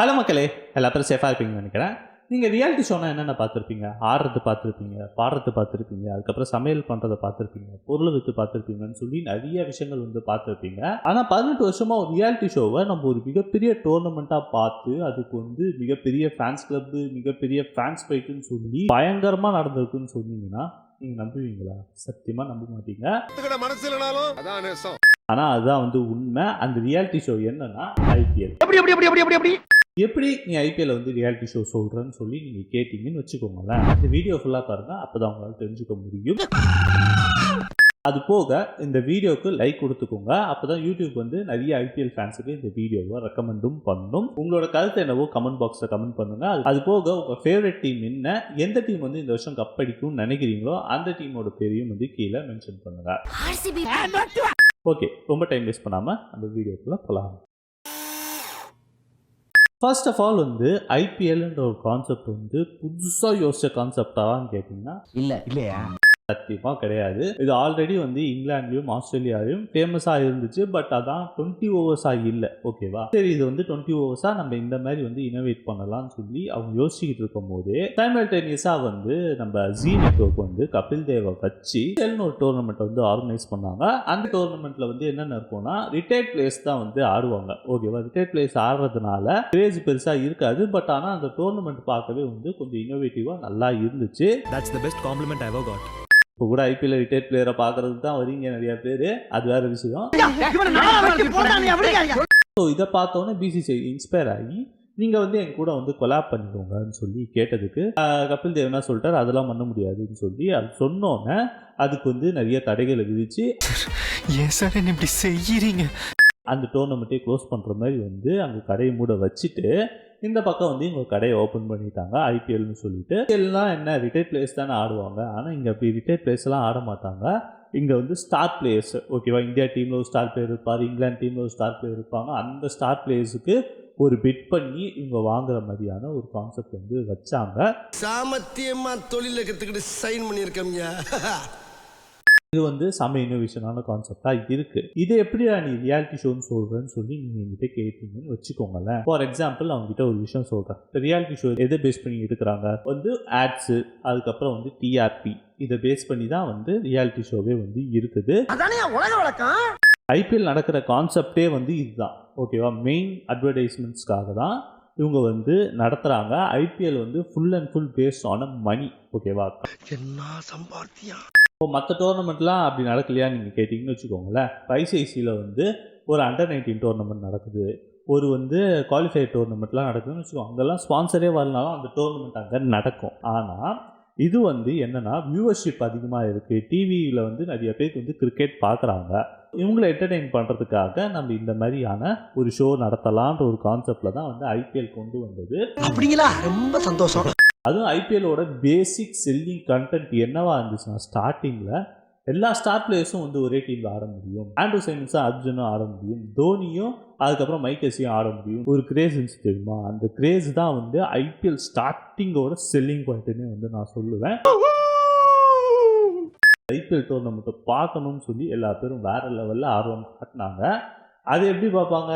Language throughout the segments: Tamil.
ஹலோ மக்களே எல்லா பேரும் சேஃபாக இருப்பீங்கன்னு நினைக்கிறேன். நீங்கள் ரியாலிட்டி ஷோனா என்னென்ன பார்த்துருப்பீங்க? ஆடுறது பார்த்துருப்பீங்க பாடுறது பார்த்துருப்பீங்க அதுக்கப்புறம் சமையல் பண்ணுறதை பார்த்துருப்பீங்க பொருளை விற்று பார்த்துருப்பீங்கன்னு சொல்லி நிறைய விஷயங்கள் வந்து பார்த்துருப்பீங்க. ஆனால் பதினெட்டு வருஷமாக ஒரு ரியாலிட்டி ஷோவை நம்ம ஒரு மிகப்பெரிய டோர்னமெண்ட்டாக பார்த்து அதுக்கு வந்து மிகப்பெரிய ஃபேன்ஸ் கிளப்பு மிகப்பெரிய ஃபேன்ஸ் ஃபைட்டுன்னு சொல்லி பயங்கரமாக நடந்திருக்குன்னு சொன்னீங்கன்னா நீங்கள் நம்புவீங்களா? சத்தியமாக நம்ப மாட்டீங்க. மனசு இல்லைனாலும் அதான் ஆனால் அதுதான் வந்து உண்மை. அந்த ரியாலிட்டி ஷோ என்னன்னா ஐபிஎல். எப்படி எப்படி எப்படி எப்படி எப்படி? எப்படி நீ ஐபிஎல் வந்து ரியாலிட்டி ஷோ சொல்கிறேன்னு சொல்லி நீங்கள் கேட்டிங்கன்னு வச்சுக்கோங்களேன். இந்த வீடியோ ஃபுல்லாக பாருங்கள் அப்போ தான் உங்களால் தெரிஞ்சுக்க முடியும். அது போக இந்த வீடியோக்கு லைக் கொடுத்துக்கோங்க. அப்போ தான் யூடியூப் வந்து நிறைய ஐபிஎல் ஃபேன்ஸுக்கு இந்த வீடியோவை ரெக்கமெண்டும் பண்ணும். உங்களோட கருத்து என்னவோ கமெண்ட் பாக்ஸில் கமெண்ட் பண்ணுங்கள் அது- போக உங்கள் ஃபேவரட் டீம் என்ன எந்த டீம் வந்து இந்த வருஷம் கப் அடிக்கும்னு நினைக்கிறீங்களோ அந்த டீமோட பேரையும் வந்து கீழே மென்ஷன் பண்ணுங்கள் ஓகே ரொம்ப டைம் வேஸ்ட் பண்ணாமல் அந்த வீடியோக்குள்ளே போகலாம் ஃபர்ஸ்ட் ஆஃப் ஆல் வந்து ஐபிஎல்ன்ற ஒரு கான்செப்ட் வந்து புதுசாக யோசிச்ச கான்செப்டான்னு கேட்டிங்கன்னா இல்லை இல்லையா? சத்தியமாக கிடையாது. இது ஆல்ரெடி வந்து இங்கிலாந்துலையும் ஆஸ்திரேலியாலையும் ஃபேமஸாக இருந்துச்சு. பட் அதான் டுவெண்ட்டி ஓவர்ஸாக இல்லை. ஓகேவா சரி இது வந்து டுவெண்ட்டி ஓவர்ஸாக நம்ம இந்த மாதிரி வந்து இனோவேட் பண்ணலாம்னு சொல்லி அவங்க யோசிச்சுக்கிட்டு இருக்கும் போதே சைமல்டேனியஸாக வந்து நம்ம ஜி நெட்ஒர்க் வந்து கபில் தேவை வச்சு செல்னு ஒரு டோர்னமெண்ட் வந்து ஆர்கனைஸ் பண்ணாங்க. அந்த டோர்னமெண்ட்டில் வந்து என்னென்ன இருக்கும்னா ரிட்டையர்ட் பிளேஸ் தான் வந்து ஆடுவாங்க. ஓகேவா ரிட்டையர்ட் பிளேஸ் ஆடுறதுனால கிரேஜ் பெருசாக இருக்காது. பட் ஆனால் அந்த டோர்னமெண்ட் பார்க்கவே வந்து கொஞ்சம் இனோவேட்டிவாக நல்லா இருந்துச்சு. That's the best compliment I ever. இப்போ கூட ஐபிஎல் ரிட்டையர்ட் பிளேயரை பார்க்கறதுக்கு தான் வரீங்க நிறைய பேர். அது வேற விஷயம். ஸோ இதை பார்த்தோன்னே பிசிசிஐ இன்ஸ்பயர் ஆகி நீங்கள் வந்து என் கூட வந்து கொலாப் பண்ணிக்கோங்கன்னு சொல்லி கேட்டதுக்கு கபில் தேவ் என்ன சொல்லிட்டார்? அதெல்லாம் பண்ண முடியாதுன்னு சொல்லி அது சொன்னோன்னே அதுக்கு வந்து நிறைய தடைகளை விதிச்சு ஏன் சார் என்ன இப்படி செய்யறீங்க? அந்த டோர்னமெண்ட்டே க்ளோஸ் பண்ணுற மாதிரி வந்து அங்கே கடையை மூட வச்சுட்டு இந்த பக்கம் வந்து இவங்க கடையை ஓப்பன் பண்ணிட்டாங்க ஐபிஎல்னு சொல்லிட்டு. எல்லாம் என்ன? ரிட்டையர்ட் பிளேயர்ஸ் தானே ஆடுவாங்க. ஆனால் இங்கே அப்படி ரிட்டையர் பிளேயர்ஸ்லாம் ஆட மாட்டாங்க. இங்கே வந்து ஸ்டார் பிளேயர்ஸ் ஓகேவா இந்தியா டீமில் ஒரு ஸ்டார் பிளேயர் இருப்பார் இங்கிலாந்து டீமில் ஒரு ஸ்டார் பிளேயர் இருப்பாங்க. அந்த ஸ்டார் பிளேயர்ஸுக்கு ஒரு பிட் பண்ணி இவங்க வாங்குற மாதிரியான ஒரு கான்செப்ட் வந்து வச்சாங்க. சாமத்தியமா தொழில கத்துக்கிட்டு சைன் பண்ணிருக்கோம்யா இது வந்து செம இன்னோவேஷனான கான்செப்டாக இருக்கு. இது எப்படிடா நீ ரியாலிட்டி ஷோன்னு சொல்றேன்னு சொல்லி நீங்க என்கிட்ட கேட்டீங்கன்னு வச்சுக்கோங்களேன். ஃபார் எக்ஸாம்பிள் அவங்க கிட்ட ஒரு விஷயம் சொல்றேன். ரியாலிட்டி ஷோ எதை பேஸ் பண்ணி எடுக்கிறாங்க? வந்து ஆட்ஸ் அதுக்கப்புறம் வந்து டிஆர்பி இதை பேஸ் பண்ணி தான் வந்து ரியாலிட்டி ஷோவே வந்து இருக்குது. ஐபிஎல் நடக்கிற கான்செப்டே வந்து இதுதான். ஓகேவா மெயின் அட்வர்டைஸ்மெண்ட்ஸ்க்காக தான் இவங்க வந்து நடத்துகிறாங்க ஐபிஎல் வந்து ஃபுல் அண்ட் ஃபுல் பேஸ்ட் ஆன மணி ஓகேவா என்ன சம்பாத்தியம்? இப்போ மற்ற டோர்னமெண்ட்லாம் அப்படி நடக்கலையா நீங்கள் கேட்டிங்கன்னு வச்சுக்கோங்களேன். ஐசிஐசியில் வந்து ஒரு அண்டர் நைன்டீன் டோர்னமெண்ட் நடக்குது. ஒரு வந்து குவாலிஃபைட் டோர்னமெண்ட்லாம் நடக்குதுன்னு வச்சுக்கோங்க. அங்கெல்லாம் ஸ்பான்சரே வரலனாலும் அந்த டோர்னமெண்ட் அங்கே நடக்கும். ஆனால் இது வந்து என்னென்னா வியூவர்ஷிப் அதிகமாக இருக்குது டிவியில் வந்து நிறைய பேருக்கு வந்து கிரிக்கெட் பார்க்குறாங்க. இவங்களை என்டர்டெயின் பண்ணுறதுக்காக நம்ம இந்த மாதிரியான ஒரு ஷோ நடத்தலான்ற ஒரு கான்செப்டில் தான் வந்து ஐபிஎல் கொண்டு வந்தது. அப்படிங்களா? ரொம்ப சந்தோஷம். அதுவும் ஐபிஎல்லோட பேசிக் செல்லிங் கண்டென்ட் என்னவா இருந்துச்சுன்னா ஸ்டார்டிங்கில் எல்லா ஸ்டார் பிளேயர்ஸும் வந்து ஒரே டீமில் ஆட முடியும். ஆண்ட்ரூ சைமன்ஸும் அர்ஜுனும் ஆட முடியும். தோனியும் அதுக்கப்புறம் மைக்கேசியும் ஆட முடியும். ஒரு கிரேஸ் இருந்துச்சு தெரியுமா? அந்த கிரேஸ் தான் வந்து ஐபிஎல் ஸ்டார்டிங்கோட செல்லிங் பாயிண்ட்னு வந்து நான் சொல்லுவேன். ஐபிஎல் டோர்னமெண்ட்டை பார்க்கணும்னு சொல்லி எல்லா பேரும் வேற லெவலில் ஆர்வம் காட்டினாங்க. அது எப்படி பார்ப்பாங்க?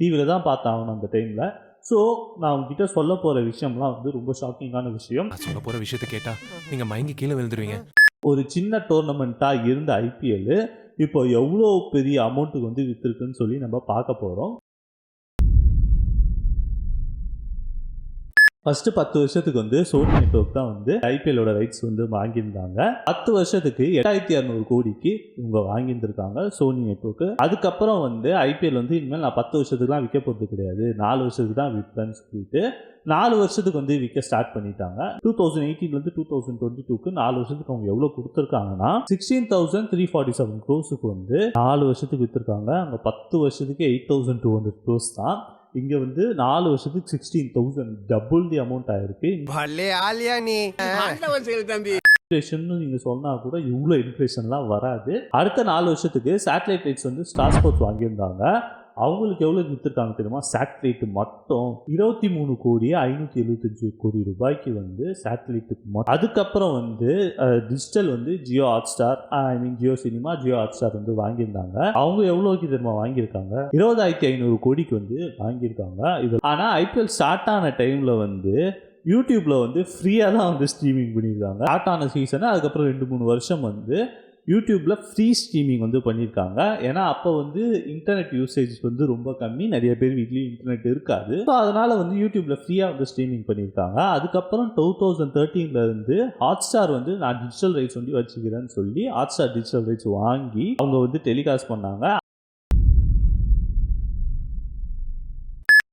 டிவியில் தான் பார்த்தாகணும் அந்த டைமில் ஸோ நான் உங்ககிட்ட சொல்ல போகிற விஷயம்லாம் வந்து ரொம்ப ஷாக்கிங்கான விஷயம். நான் சொல்ல போற விஷயத்தை கேட்டா நீங்க மயங்கி கீழே விழுந்துருவீங்க. ஒரு சின்ன டோர்னமெண்ட்டாக இருந்த ஐபிஎல் இப்போ எவ்வளோ பெரிய அமௌண்ட்டுக்கு வந்து விற்றுருக்குன்னு சொல்லி நம்ம பார்க்க போகிறோம் ஃபர்ஸ்ட் பத்து வருஷத்துக்கு வந்து சோனி நெட்ஒர்க் தான் வந்து ஐபிஎல்லோட ரைட்ஸ் வந்து வாங்கியிருந்தாங்க. பத்து வருஷத்துக்கு எட்டாயிரத்தி இரநூறு கோடிக்கு இவங்க வாங்கியிருந்திருக்காங்க சோனி நெட்ஒர்க் அதுக்கப்புறம் வந்து ஐபிஎல் வந்து இனிமேல் நான் பத்து வருஷத்துக்குலாம் விற்க போகிறது கிடையாது. நாலு வருஷத்துக்கு தான் விற்பேன்னு சொல்லிட்டு நாலு வருஷத்துக்கு வந்து விற்க ஸ்டார்ட் பண்ணிட்டாங்க. டூ தௌசண்ட் எயிட்டீன்லேருந்து டூ தௌசண்ட் டுவெண்ட்டி டூக்கு நாலு வருஷத்துக்கு அவங்க எவ்வளோ கொடுத்துருக்காங்கன்னா sixteen thousand three forty seven க்ரோஸுக்கு வந்து நாலு வருஷத்துக்கு விற்றுருக்காங்க அங்கே பத்து வருஷத்துக்கு eight thousand two hundred crores தான். இங்கே வந்து நாலு வருஷத்துக்கு sixteen thousand double the amount ஆயிருக்கு. பல்லே ஆலியா நீ. இன்ஃப்ளேஷன் நீங்கள் சொன்னால் கூட இவ்வளோ இன்ஃப்ளேஷன்லாம் வராது. அடுத்த நாலு வருஷத்துக்கு சேட்டலைட் ரைட்ஸ் வந்து ஸ்டார் ஸ்போர்ட்ஸ் வாங்கியிருந்தாங்க. அவங்களுக்கு எவ்வளோ விற்றுருக்காங்க தெரியுமா? சேட்டலைட்டு மட்டும் இருபத்தி மூணு கோடி ஐநூற்றி எழுபத்தஞ்சு கோடி ரூபாய்க்கு வந்து சேட்டலைட்டுக்கு மட்டும் அதுக்கப்புறம் வந்து டிஜிட்டல் வந்து Jio Hot Star I mean Jio Cinema Jio Hot Star வந்து வாங்கியிருந்தாங்க. அவங்க எவ்வளோக்கு தெரியுமா வாங்கியிருக்காங்க? இருபதாயிரத்தி ஐநூறு கோடிக்கு வந்து வாங்கியிருக்காங்க. இது ஆனால் ஐபிஎல் ஸ்டார்ட் ஆன டைமில் வந்து யூடியூப்பில் வந்து ஃப்ரீயாக தான் வந்து ஸ்ட்ரீமிங் பண்ணியிருக்காங்க. ஸ்டார்ட் ஆன சீசனு அதுக்கப்புறம் ரெண்டு மூணு வருஷம் வந்து யூடியூப்பில் ஃப்ரீ ஸ்ட்ரீமிங் வந்து பண்ணியிருக்காங்க ஏன்னா அப்போ வந்து இன்டர்நெட் யூசேஜ் வந்து ரொம்ப கம்மி. நிறைய பேர் வீட்லேயும் இன்டர்நெட் இருக்காது. ஸோ அதனால் வந்து யூடியூப்பில் ஃப்ரீயாக வந்து ஸ்ட்ரீமிங் பண்ணியிருக்காங்க அதுக்கப்புறம் டூ தௌசண்ட் தேர்ட்டீன்லேருந்து ஹாட் ஸ்டார் வந்து நான் டிஜிட்டல் ரைட்ஸ் வந்து வச்சுக்கிறேன்னு சொல்லி ஹாட் ஸ்டார் டிஜிட்டல் ரைட்ஸ் வாங்கி அவங்க வந்து டெலிகாஸ்ட் பண்ணாங்க.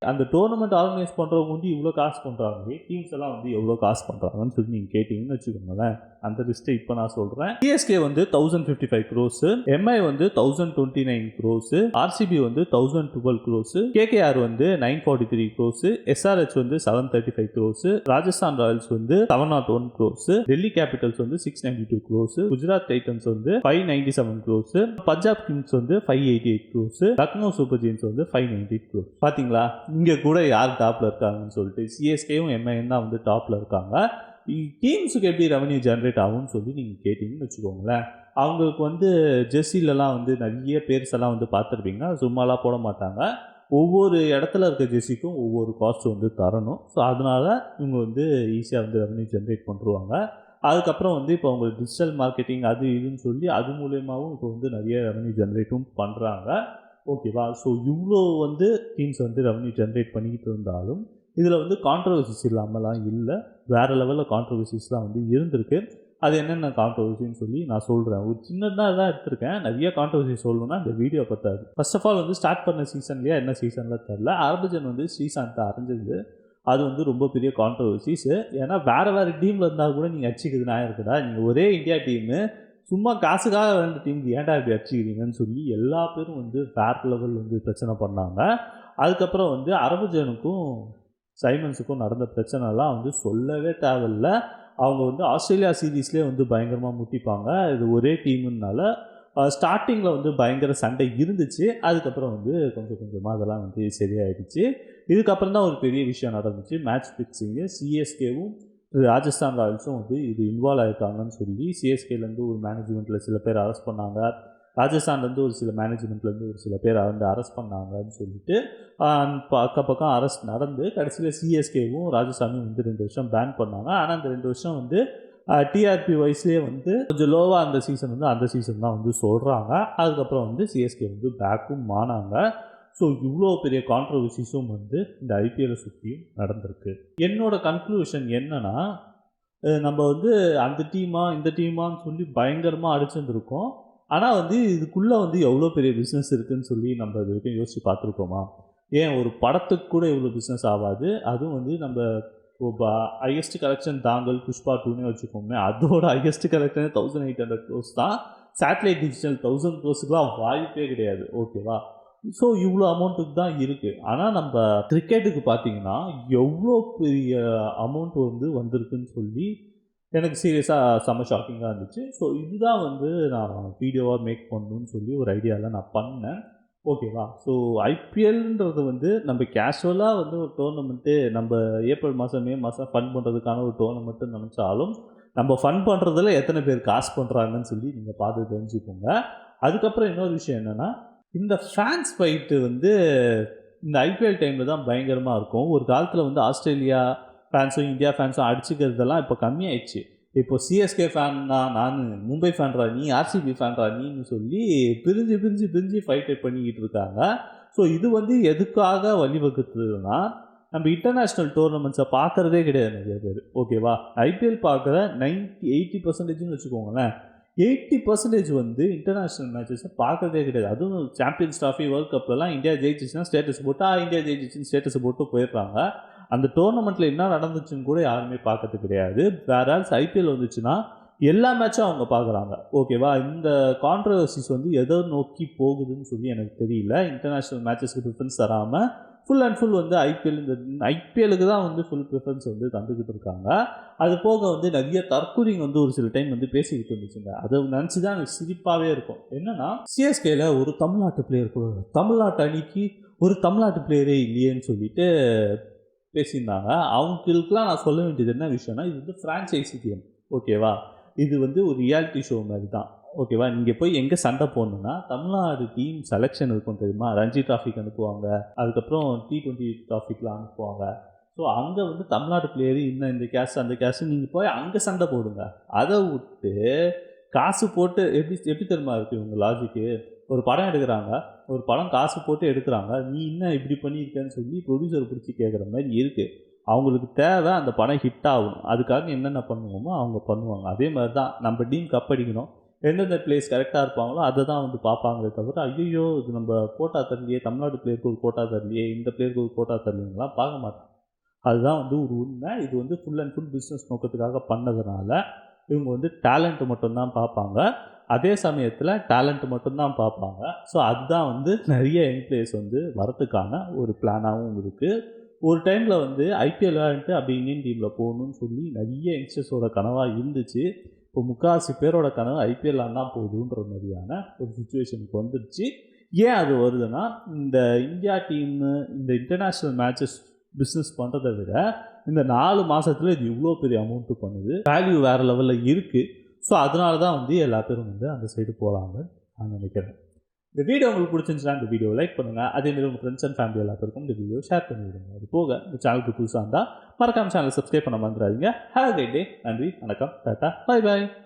அந்த டோர்னமெண்ட் ஆர்கனைஸ் பண்ணுறவங்க வந்து இவ்வளோ காசு பண்ணுறாங்க டீம்ஸ் எல்லாம் வந்து எவ்வளோ காசு பண்ணுறாங்கன்னு சொல்லி நீங்கள் கேட்டிங்கன்னு வச்சுக்கோங்களேன். அந்த லிஸ்ட்டை இப்போ நான் சொல்கிறேன் சிஎஸ்கே வந்து thousand fifty five crores MI வந்து thousand twenty nine crores RCB வந்து தௌசண்ட் டுவெல் க்ரோஸு கேகேஆர் வந்து nine forty three crores SRH வந்து seven thirty five crores Rajasthan Royals வந்து seven naught one crores Delhi Capitals வந்து six ninety two crores Gujarat Titans வந்து five ninety seven crores Punjab Kings வந்து five eighty eight crores Lucknow Super Giants வந்து ஃபைவ் நைன்டி எயிட் க்ரோஸ் பார்த்தீங்களா இங்கே கூட யார் டாப்பில் இருக்காங்கன்னு சொல்லிட்டு சிஎஸ்கேயும் எம்ஐயும் தான் வந்து டாப்பில் இருக்காங்க. டீம்ஸுக்கு எப்படி ரெவன்யூ ஜென்ரேட் ஆகும்னு சொல்லி நீங்கள் கேட்டிங்கன்னு வச்சுக்கோங்களேன். அவங்களுக்கு வந்து ஜெர்சிலலாம் வந்து நிறைய பேர்ஸ் எல்லாம் வந்து பார்த்துருப்பீங்க. சும்மாலாம் போட மாட்டாங்க. ஒவ்வொரு இடத்துல இருக்க ஜெர்சிக்கும் ஒவ்வொரு காஸ்ட் வந்து தரணும். ஸோ அதனால் இவங்க வந்து ஈஸியாக வந்து ரெவன்யூ ஜென்ரேட் பண்ணுருவாங்க. அதுக்கப்புறம் வந்து இப்போ அவங்க டிஜிட்டல் மார்க்கெட்டிங் அது இதுன்னு சொல்லி அது மூலயமாவும் இப்போ வந்து நிறைய ரெவன்யூ ஜென்ரேட்டும் பண்ணுறாங்க ஓகேவா ஸோ இவ்வளோ வந்து டீம்ஸ் வந்து ரெவன்யூ ஜென்ரேட் பண்ணிக்கிட்டு இருந்தாலும் இதில் வந்து கான்ட்ரவர்சிஸ் இல்லாமலாம் இல்லை. வேறு லெவலில் கான்ட்ரவர்சிஸ்லாம் வந்து இருந்திருக்கு. அது என்னென்ன கான்ட்ரவர்சின்னு சொல்லி நான் சொல்கிறேன் ஒரு சின்னதாக தான் எடுத்திருக்கேன். நிறைய கான்ட்ரவர்சி சொல்லணும்னா இந்த வீடியோ பத்தாது. ஃபர்ஸ்ட் ஆஃப் ஆல் வந்து ஸ்டார்ட் பண்ண சீசன்லேயே என்ன சீசனில் தெரில ஆர்பஜன் வந்து ஸ்ரீசாந்தை அரைஞ்சது. அது வந்து ரொம்ப பெரிய கான்ட்ரவர்சிஸு ஏன்னா வேறு வேறு டீமில் இருந்தால் கூட நீங்கள் அடிச்சிக்கிறது நான் இருக்குடா. நீங்கள் ஒரே இந்தியா டீமு சும்மா காசுக்காக ரெண்டு டீமுக்கு ஏன்டா இப்படி அடிச்சுக்கிறீங்கன்னு சொல்லி எல்லா பேரும் வந்து ஃபேர் லெவல் வந்து பிரச்சனை பண்ணாங்க. அதுக்கப்புறம் வந்து அரபுஜனுக்கும் சைமன்ஸுக்கும் நடந்த பிரச்சனைலாம் வந்து சொல்லவே தேவையில்ல. அவங்க வந்து ஆஸ்திரேலியா சீரீஸ்லேயே வந்து பயங்கரமாக முட்டிப்பாங்க. இது ஒரே டீமுனால ஸ்டார்டிங்கில் வந்து பயங்கர சண்டை இருந்துச்சு. அதுக்கப்புறம் வந்து கொஞ்சம் கொஞ்சமாக அதெல்லாம் வந்து சரியாயிடுச்சு. இதுக்கப்புறம் தான் ஒரு பெரிய விஷயம் நடந்துச்சு. மேட்ச் ஃபிக்ஸிங்கு சிஎஸ்கேவும் ராஜஸ்தான் ராயல்ஸும் வந்து இது இன்வால்வ் ஆகிட்டாங்கன்னு சொல்லி சிஎஸ்கேலேருந்து ஒரு மேனேஜ்மெண்ட்டில் சில பேர் அரெஸ்ட் பண்ணாங்க. ராஜஸ்தான்லேருந்து ஒரு சில மேனேஜ்மெண்ட்லேருந்து ஒரு சில பேர் வந்து அரெஸ்ட் பண்ணாங்கன்னு சொல்லிட்டு அக்க பக்கம் அரெஸ்ட் நடந்து கடைசியில் சிஎஸ்கேவும் ராஜஸ்தானும் வந்து ரெண்டு வருஷம் பேன் பண்ணாங்க. ஆனால் அந்த ரெண்டு வருஷம் வந்து டிஆர்பி வைஸ்லேயே வந்து கொஞ்சம் லோவாக அந்த சீசன் வந்து அந்த சீசன் தான் வந்து சொல்கிறாங்க அதுக்கப்புறம் வந்து சிஎஸ்கே வந்து பேக்கும் மானாங்க. ஸோ இவ்வளோ பெரிய கான்ட்ரவர்சிஸும் வந்து இந்த ஐபிஎல்லை சுற்றியும் நடந்திருக்கு. என்னோட கன்க்ளூஷன் என்னன்னா நம்ம வந்து அந்த டீமா இந்த டீமான்னு சொல்லி பயங்கரமாக அடிச்சிருந்துருக்கோம். ஆனால் வந்து இதுக்குள்ளே வந்து எவ்வளோ பெரிய பிஸ்னஸ் இருக்குதுன்னு சொல்லி நம்ம இது வரைக்கும் யோசித்து பார்த்துருக்கோமா? ஏன் ஒரு படத்துக்கு கூட இவ்வளோ பிஸ்னஸ் ஆகாது? அதுவும் வந்து நம்ம ஹையஸ்ட் கலெக்ஷன் தாங்கல் புஷ்பா டூனே வச்சுக்கோமே அதோட ஹையஸ்ட் கலெக்ஷனே தௌசண்ட் எயிட் ஹண்ட்ரட் க்ரோஸ் தான். சேட்டலைட் டிஜிட்டல் தௌசண்ட் க்ரோஸுக்குலாம் வாய்ப்பே கிடையாது. ஓகேவா ஸோ இவ்வளோ அமௌண்ட்டுக்கு தான் இருக்குது ஆனால் நம்ம கிரிக்கெட்டுக்கு பார்த்தீங்கன்னா எவ்வளோ பெரிய அமௌண்ட் வந்து வந்திருக்குன்னு சொல்லி எனக்கு சீரியஸாக செம்ம ஷாக்கிங்காக இருந்துச்சு. ஸோ இதுதான் வந்து நான் வீடியோவாக மேக் பண்ணணும்னு சொல்லி ஒரு ஐடியாவில் நான் பண்ணேன். ஓகேவா ஸோ ஐபிஎல்ன்றது வந்து நம்ம கேஷுவலாக வந்து ஒரு டோர்னமெண்ட்டு நம்ம ஏப்ரல் மாதம் மே மாதம் ஃபன் பண்ணுறதுக்கான ஒரு டோர்னமெண்ட்டு நினச்சாலும் நம்ம ஃபன் பண்ணுறதுல எத்தனை பேர் காசு பண்ணுறாங்கன்னு சொல்லி நீங்கள் பார்த்து தெரிஞ்சுக்கோங்க. அதுக்கப்புறம் இன்னொரு விஷயம் என்னென்னா இந்த ஃபேன்ஸ் ஃபைட்டு வந்து இந்த ஐபிஎல் டைமில் தான் பயங்கரமாக இருக்கும். ஒரு காலத்தில் வந்து ஆஸ்திரேலியா ஃபேன்ஸும் இந்தியா ஃபேன்ஸும் அடிச்சுக்கிறதெல்லாம் இப்போ கம்மியாயிடுச்சு. இப்போ சிஎஸ்கே ஃபேன்னா நான் மும்பை ஃபேன்ரா நீ ஆர்சிபி ஃபேன்ரா நீன்னு சொல்லி பிரிஞ்சு பிரிஞ்சு பிரிஞ்சு ஃபைட்டை பண்ணிக்கிட்டு இருக்காங்க. ஸோ இது வந்து எதுக்காக வழிவகுத்துதுன்னா நம்ம இன்டர்நேஷ்னல் டோர்னமெண்ட்ஸை பார்க்குறதே கிடையாது நிறைய பேர். ஓகேவா ஐபிஎல் பார்க்குற நைன்டி எயிட்டி பர்சன்டேஜ்னு வச்சுக்கோங்களேன். எயிட்டி பர்சன்டேஜ் வந்து இன்டர்நேஷ்னல் மேட்சஸை பார்க்கறதே கிடையாது. அதுவும் சாம்பியன்ஸ் ட்ராஃபி வேர்ல்ட் கப்லலாம் இந்தியா ஜெயிச்சிச்சுன்னா ஸ்டேட்டஸ் போட்டு ஆ இந்தியா ஜெயிச்சிச்சுன்னு ஸ்டேட்டஸ் போட்டு போயிடுறாங்க. அந்த டோர்னமெண்ட்டில் என்ன நடந்துச்சுன்னு கூட யாருமே பார்க்கறது கிடையாது. வேறால்ஸ் ஐபிஎல் வந்துச்சுன்னா எல்லா மேட்சும் அவங்க பார்க்குறாங்க. ஓகேவா இந்த கான்ட்ரவர்சிஸ் வந்து எதை நோக்கி போகுதுன்னு சொல்லி எனக்கு தெரியல. இன்டர்நேஷ்னல் மேட்சஸ்க்கு ப்ரிஃபரன்ஸ் தராமல் ஃபுல் அண்ட் ஃபுல் வந்து ஐபிஎல் இந்த ஐபிஎலுக்கு தான் வந்து ஃபுல் ப்ரிஃபரன்ஸ் வந்து தந்துக்கிட்டு இருக்காங்க அது போக வந்து நிறைய தற்கூரிங் வந்து ஒரு சில டைம் வந்து பேசிக்கிட்டு இருந்துச்சுங்க. அதை நினச்சி தான் எனக்கு சிரிப்பாகவே இருக்கும். என்னன்னா சிஎஸ்கேல ஒரு தமிழ்நாட்டு பிளேயர் கூட தமிழ்நாட்டு அணிக்கு ஒரு தமிழ்நாட்டு பிளேயரே இல்லையேன்னு சொல்லிட்டு பேசியிருந்தாங்க. அவங்களுக்குலாம் நான் சொல்ல வேண்டியது என்ன விஷயம்னா இது வந்து ஃப்ரான்ச்சைசி கேம் ஓகேவா இது வந்து ஒரு ரியாலிட்டி ஷோ மாதிரி தான். ஓகேவா நீங்கள் போய் எங்கே சண்டை போடணுன்னா தமிழ்நாடு டீம் செலெக்ஷன் இருக்கும் தெரியுமா? ரஞ்சி டிராஃபிக் அனுப்புவாங்க. அதுக்கப்புறம் டி ட்வெண்ட்டி டிராஃபிக்லாம் அனுப்புவாங்க. ஸோ அங்கே வந்து தமிழ்நாடு பிளேயர் இன்னும் இந்த கேஸ் அந்த கேஸ் நீங்கள் போய் அங்கே சண்டை போடுங்க. அதை விட்டு காசு போட்டு எப்படி எப்படி தெரியுமா இருக்குது இவங்க லாஜிக்கு ஒரு படம் எடுக்கிறாங்க. ஒரு படம் காசு போட்டு எடுக்கிறாங்க. நீ என்ன இப்படி பண்ணியிருக்கேன்னு சொல்லி ப்ரொடியூசர் பிடிச்சி கேட்குற மாதிரி இருக்குது அவங்களுக்கு தேவை அந்த படம் ஹிட் ஆகணும். அதுக்காக என்னென்ன பண்ணுவோமோ அவங்க பண்ணுவாங்க. அதே மாதிரி தான் நம்ம டீம் கப் அடிக்கணும். எந்தெந்த பிளேஸ் கரெக்டாக இருப்பாங்களோ அதை தான் வந்து பார்ப்பாங்களே தவிர ஐயோ இது நம்ம கோட்டா தரலையே தமிழ்நாடு பிளேயருக்கு ஒரு கோட்டா தரலையே இந்த பிளேயருக்கு ஒரு கோட்டா தரலைங்களாம் பார்க்க மாட்டாங்க. அதுதான் வந்து ஒரு உண்மை. இது வந்து ஃபுல் அண்ட் ஃபுல் பிஸ்னஸ் நோக்கத்துக்காக பண்ணதுனால இவங்க வந்து டேலண்ட்டு மட்டும்தான் பார்ப்பாங்க. அதே சமயத்தில் டேலண்ட் மட்டும்தான் பார்ப்பாங்க. ஸோ அதுதான் வந்து நிறைய யங் பிளேயர்ஸ் வந்து வரத்துக்கான ஒரு பிளானாகவும் இருக்குது ஒரு டைமில் வந்து ஐபிஎல் விளையாண்டு அப்படி இந்தியன் டீமில் போகணும்னு சொல்லி நிறைய யங்ஸ்டர்ஸோட கனவாக இருந்துச்சு. இப்போ முக்கால்வாசி பேரோட கனவு ஐபிஎல் தான் போகுதுன்ற மாதிரியான ஒரு சுச்சுவேஷனுக்கு வந்துடுச்சு ஏன் அது வருதுன்னா இந்த இந்தியா டீமு இந்த இன்டர்நேஷ்னல் மேட்சஸ் பிஸ்னஸ் பண்ணுறதை விட இந்த நாலு மாதத்தில் இது இவ்வளோ பெரிய அமௌண்ட்டு பண்ணுது. வேல்யூ வேறு லெவலில் இருக்குது ஸோ அதனால தான் வந்து எல்லா பேரும் வந்து அந்த சைடு போகலான்னு நான் நினைக்கிறேன். இந்த வீடியோ உங்களுக்கு பிடிச்சிருந்துச்சுன்னா இந்த வீடியோ லைக் பண்ணுங்கள் அதேமாதிரி உங்கள் ஃப்ரெண்ட்ஸ் அண்ட் ஃபேமிலி எல்லாருக்கும் இந்த வீடியோ ஷேர் பண்ணிவிடுங்க. அது போக இந்த சேனலுக்கு புதுசாக இருந்தால் மறக்காம சேனல் சப்ஸ்கிரைப் பண்ண மறந்துடாதீங்க. ஹேவ் கிரேட் டே நன்றி வணக்கம் டாட்டா பை பாய்